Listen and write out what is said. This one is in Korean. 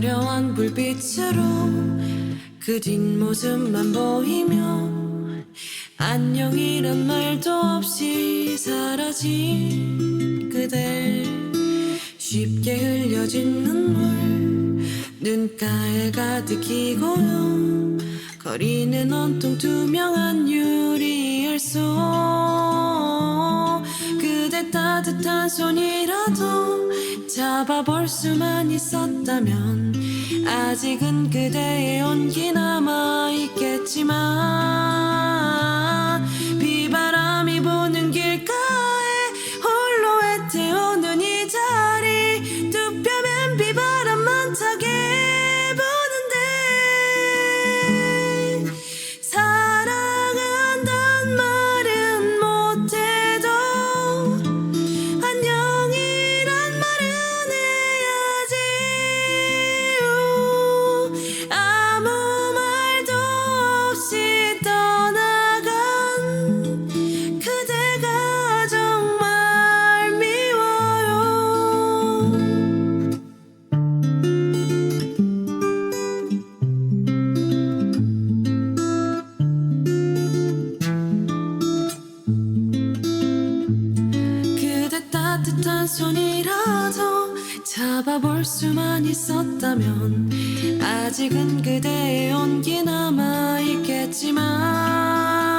화려한 불빛으로 그 뒷모습만 보이며 안녕이란 말도 없이 사라진 그댈 쉽게 흘려진 눈물 눈가에 가득 히고요. 거리는 온통 투명한 유리알 속 그대 따뜻한 손이라도 잡아볼 수만 있었다면 아직은 그대의 온기 남아 있겠지만 손이라도 잡아볼 수만 있었다면 아직은 그대의 온기 남아 있겠지만